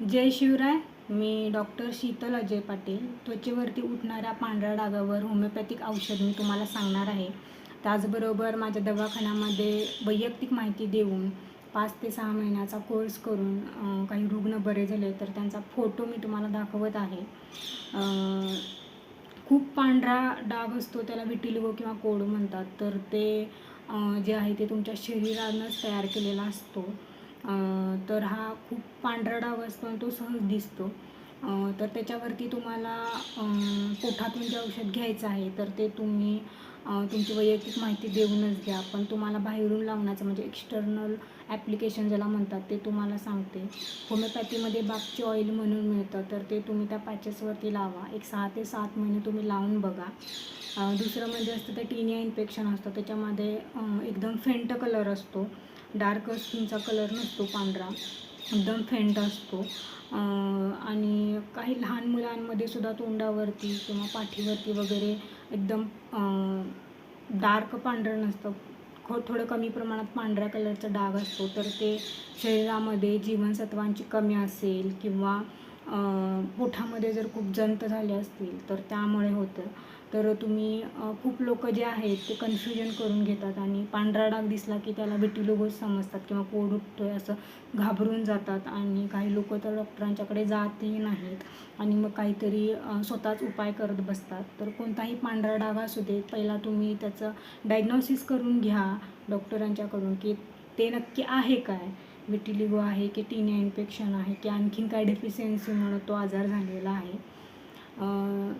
जय शिवराय मी डॉक्टर शीतल अजय पाटील. त्वचेवरती उठणाऱ्या पांढऱ्या डागावर होमिओपॅथिक औषध मी तुम्हाला सांगणार आहे. त्याचबरोबर माझ्या दवाखान्यामध्ये वैयक्तिक माहिती देऊन पाच ते सहा महिन्याचा कोर्स करून काही रुग्ण बरे झाले तर त्यांचा फोटो मी तुम्हाला दाखवत आहे. खूप पांढरा डाग असतो त्याला विटिलिगो किंवा कोड म्हणतात. तर ते जे आहे ते तुमच्या शरीरानंच तयार केलेला असतो. तर हा खूप पांढरा डाव असतो आणि तो सहज दिसतो. तर त्याच्यावरती तुम्हाला पोठातून जे औषध घ्यायचं आहे तर ते तुम्ही तुमची वैयक्तिक माहिती देऊनच घ्या पण तुम्हाला बाहेरून लावण्याचं म्हणजे एक्स्टर्नल ॲप्लिकेशन ज्याला म्हणतात ते तुम्हाला सांगते. होमिओपॅथीमध्ये बागची ऑइल म्हणून मिळतं तर ते तुम्ही त्या पॅचेसवरती लावा. एक सहा ते सात महिने तुम्ही लावून बघा. दुसरं म्हणजे असतं ते टिनिया इन्फेक्शन असतं. त्याच्यामध्ये एकदम फेंट कलर असतो. डार्क स्किनचा कलर नसतो पांढरा एकदम फेंट असतो. आणि काही लहान मुलांमध्ये सुद्धा तोंडावरती किंवा पाठीवरती वगैरे एकदम डार्क पांढरं नसतं. खो थोडं कमी प्रमाणात पांढऱ्या कलरचा डाग असतो. तर ते शरीरामध्ये जीवनसत्वांची कमी असेल किंवा पोठामध्ये जर खूप जंत झाले असतील तर त्यामुळे होतं. तर तुम्ही खूप लोक जे आहेत ते कन्फ्युजन करून घेतात आणि पांढरा डाग दिसला की त्याला विटिलोगोज समजतात किंवा पोट उठतोय असं घाबरून जातात आणि काही लोक तर डॉक्टरांच्याकडे जातही नाहीत आणि मग काहीतरी स्वतःच उपाय करत बसतात. तर कोणताही पांढरा डाग असू दे पहिला तुम्ही त्याचं डायग्नॉसिस करून घ्या डॉक्टरांच्याकडून की ते नक्की आहे काय? विटिलिगो आहे की टिनिया इन्फेक्शन आहे की आणखीन काय डेफिशियन्सीमुळं तो आजार झालेला आहे.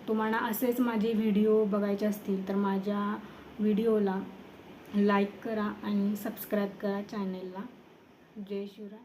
तुम्हाला असेच माझे व्हिडिओ बघायचे असतील तर माझ्या व्हिडिओला लाईक करा आणि सबस्क्राईब करा चॅनेलला जय शिवराय.